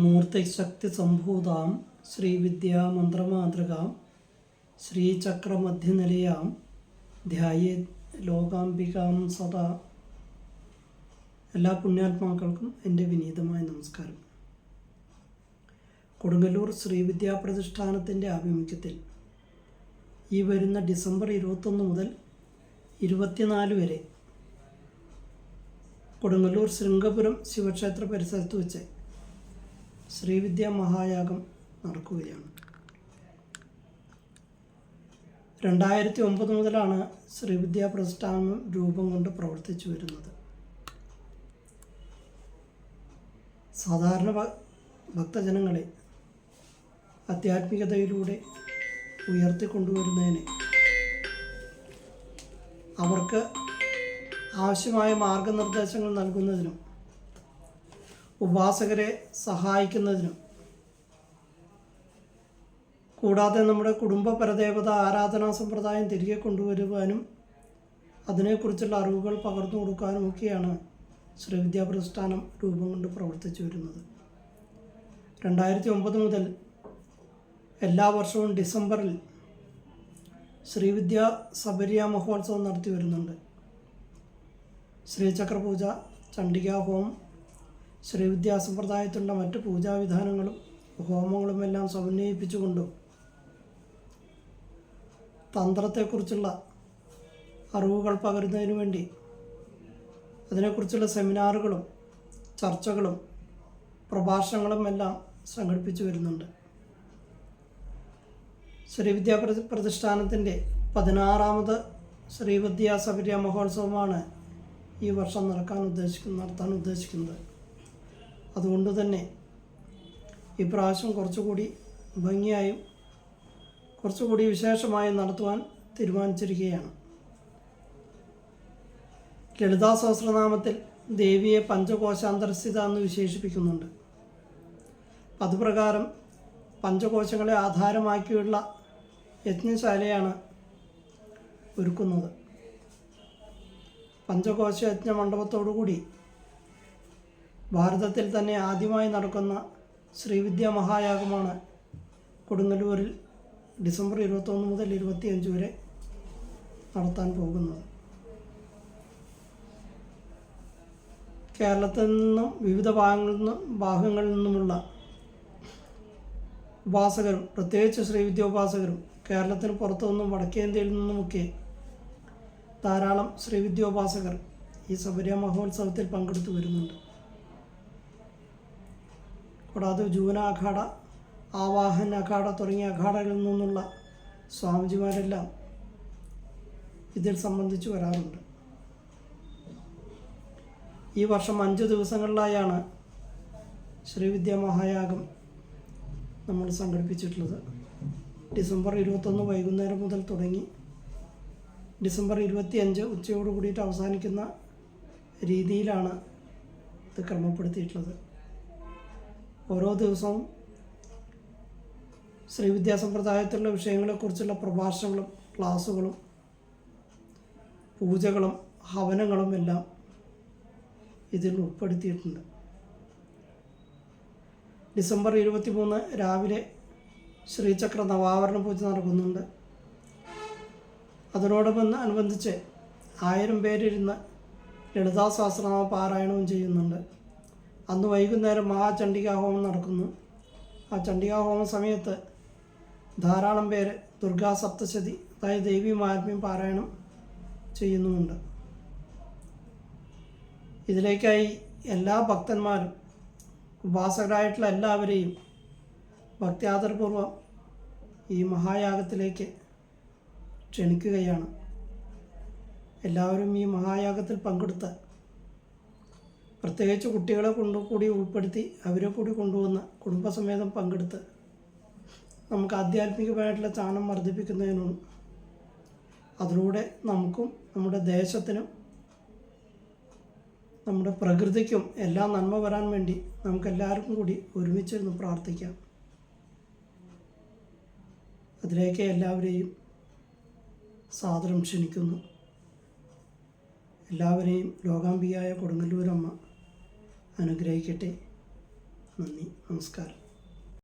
ത്രിമൂർത്തിശക്തി സംഭൂതാം ശ്രീവിദ്യാ മന്ത്രമാതൃകാം ശ്രീചക്രമധ്യനിലയാം ധ്യായേ ലോകാംബികാം സദാ. എല്ലാ പുണ്യാത്മാക്കൾക്കും എന്റെ വിനീതമായ നമസ്കാരം. കൊടുങ്ങല്ലൂർ ശ്രീവിദ്യാ പ്രതിഷ്ഠാനത്തിന്റെ ആഭിമുഖ്യത്തിൽ ഈ വരുന്ന ഡിസംബർ ഇരുപത്തൊന്ന് മുതൽ ഇരുപത്തിനാല് വരെ കൊടുങ്ങല്ലൂർ ശൃംഗപുരം ശിവക്ഷേത്ര പരിസരത്ത് വെച്ച് ശ്രീവിദ്യാ മഹായാഗം നടക്കുകയാണ്. രണ്ടായിരത്തി ഒമ്പത് മുതലാണ് ശ്രീവിദ്യ പ്രസ്ഥാനം രൂപം കൊണ്ട് പ്രവർത്തിച്ചു വരുന്നത്. സാധാരണ ഭക്തജനങ്ങളെ ആധ്യാത്മികതയിലൂടെ ഉയർത്തിക്കൊണ്ടുവരുന്നതിന് അവർക്ക് ആവശ്യമായ മാർഗനിർദ്ദേശങ്ങൾ നൽകുന്നതിനും ഉപാസകരെ സഹായിക്കുന്നതിനും. കൂടാതെ നമ്മുടെ കുടുംബ പരദേവത ആരാധനാ സമ്പ്രദായം തിരികെ കൊണ്ടുവരുവാനും അതിനെക്കുറിച്ചുള്ള അറിവുകൾ പകർന്നു കൊടുക്കാനും ഒക്കെയാണ് ശ്രീവിദ്യാ പ്രതിഷ്ഠാനം രൂപം കൊണ്ട് പ്രവർത്തിച്ചു വരുന്നത്. രണ്ടായിരത്തി ഒമ്പത് മുതൽ എല്ലാ വർഷവും ഡിസംബറിൽ ശ്രീവിദ്യ സബരിയ മഹോത്സവം നടത്തി വരുന്നുണ്ട്. ശ്രീചക്രപൂജ ചണ്ഡികാ ഹോമം ശ്രീവിദ്യാ സമ്പ്രദായത്തിലുള്ള മറ്റ് പൂജാവിധാനങ്ങളും ഹോമങ്ങളും എല്ലാം സമന്വയിപ്പിച്ചുകൊണ്ടും തന്ത്രത്തെക്കുറിച്ചുള്ള അറിവുകൾ പകരുന്നതിനു വേണ്ടി അതിനെക്കുറിച്ചുള്ള സെമിനാറുകളും ചർച്ചകളും പ്രഭാഷണങ്ങളും എല്ലാം സംഘടിപ്പിച്ചു വരുന്നുണ്ട്. ശ്രീവിദ്യാ പ്രതി പ്രതിഷ്ഠാനത്തിന്റെ പതിനാറാമത് ശ്രീവിദ്യാ മഹോത്സവമാണ് ഈ വർഷം നടക്കാൻ ഉദ്ദേശിക്കുന്ന നടത്താൻ ഉദ്ദേശിക്കുന്നത്. അതുകൊണ്ട് തന്നെ ഇപ്രാവശ്യം കുറച്ചുകൂടി ഭംഗിയായും കുറച്ചുകൂടി വിശേഷമായും നടത്തുവാൻ തീരുമാനിച്ചിരിക്കുകയാണ്. ലളിതാ സഹസ്രനാമത്തിൽ ദേവിയെ പഞ്ചകോശാന്തരസ്ഥിത എന്ന് വിശേഷിപ്പിക്കുന്നുണ്ട്. അതുപ്രകാരം പഞ്ചകോശങ്ങളെ ആധാരമാക്കിയുള്ള യജ്ഞശാലയാണ് ഒരുക്കുന്നത്. പഞ്ചകോശ യജ്ഞ മണ്ഡപത്തോടുകൂടി ഭാരതത്തിൽ തന്നെ ആദ്യമായി നടക്കുന്ന ശ്രീവിദ്യ മഹായാഗമാണ് കൊടുങ്ങല്ലൂരിൽ ഡിസംബർ ഇരുപത്തൊന്ന് മുതൽ ഇരുപത്തിയഞ്ച് വരെ നടത്താൻ പോകുന്നത്. കേരളത്തിൽ നിന്നും വിവിധ ഭാഗങ്ങളിൽ നിന്നും ഭാഗങ്ങളിൽ നിന്നുമുള്ള ഉപാസകരും പ്രത്യേകിച്ച് ശ്രീവിദ്യ ഉപാസകരും കേരളത്തിന് പുറത്തു നിന്നും വടക്കേന്ത്യയിൽ നിന്നുമൊക്കെ ധാരാളം ശ്രീവിദ്യോപാസകർ ഈ ശബരിയ മഹോത്സവത്തിൽ പങ്കെടുത്തു വരുന്നുണ്ട്. കൂടാതെ ജൂന അഖാഡ ആവാഹൻ അഖാഡ തുടങ്ങിയ അഖാഡകളിൽ നിന്നുള്ള സ്വാമിജിമാരെല്ലാം ഇതിൽ സംബന്ധിച്ച് വരാറുണ്ട്. ഈ വർഷം അഞ്ച് ദിവസങ്ങളിലായാണ് ശ്രീവിദ്യ മഹായാഗം നമ്മൾ സംഘടിപ്പിച്ചിട്ടുള്ളത്. ഡിസംബർ ഇരുപത്തൊന്ന് വൈകുന്നേരം മുതൽ തുടങ്ങി ഡിസംബർ ഇരുപത്തിയഞ്ച് ഉച്ചയോട് കൂടിയിട്ട് അവസാനിക്കുന്ന രീതിയിലാണ് ഇത് ക്രമപ്പെടുത്തിയിട്ടുള്ളത്. ഓരോ ദിവസവും ശ്രീവിദ്യാസമ്പ്രദായത്തിലുള്ള വിഷയങ്ങളെക്കുറിച്ചുള്ള പ്രഭാഷണങ്ങളും ക്ലാസ്സുകളും പൂജകളും ഹവനങ്ങളും എല്ലാം ഇതിൽ ഉൾപ്പെടുത്തിയിട്ടുണ്ട്. ഡിസംബർ ഇരുപത്തി മൂന്ന് രാവിലെ ശ്രീചക്ര നവാവരണ പൂജ നടക്കുന്നുണ്ട്. അതിനോടൊപ്പം അനുബന്ധിച്ച് ആയിരം പേരിരുന്ന് ലളിതാ സഹസ്രനാമ പാരായണവും ചെയ്യുന്നുണ്ട്. അന്ന് വൈകുന്നേരം മഹാചണ്ഡികാ ഹോമം നടക്കുന്നു. ആ ചണ്ഡികാ ഹോമ സമയത്ത് ധാരാളം പേര് ദുർഗാ സപ്തശതി അതായത് ദേവി മാഹാത്മ്യം പാരായണം ചെയ്യുന്നുമുണ്ട്. ഇതിലേക്കായി എല്ലാ ഭക്തന്മാരും ഉപാസകരായിട്ടുള്ള എല്ലാവരെയും ഭക്തിയാദരപൂർവം ഈ മഹായാഗത്തിലേക്ക് ക്ഷണിക്കുകയാണ്. എല്ലാവരും ഈ മഹായാഗത്തിൽ പങ്കെടുത്ത് പ്രത്യേകിച്ച് കുട്ടികളെ കൊണ്ട് കൂടി ഉൾപ്പെടുത്തി അവരെ കൂടി കൊണ്ടുവന്ന് കുടുംബസമേതം പങ്കെടുത്ത് നമുക്ക് ആധ്യാത്മികമായിട്ടുള്ള സ്ഥാനം വർദ്ധിപ്പിക്കുന്നതിനും അതിലൂടെ നമുക്കും നമ്മുടെ ദേശത്തിനും നമ്മുടെ പ്രകൃതിക്കും എല്ലാം നന്മ വരാൻ വേണ്ടി നമുക്കെല്ലാവർക്കും കൂടി ഒരുമിച്ചിരുന്ന് പ്രാർത്ഥിക്കാം. അതിലേക്ക് എല്ലാവരെയും സാദരം ക്ഷണിക്കുന്നു. എല്ലാവരെയും ലോകാംബിയായ കൊടുങ്ങല്ലൂരമ്മ അനുഗ്രഹിക്കട്ടെ. നന്ദി. നമസ്കാരം.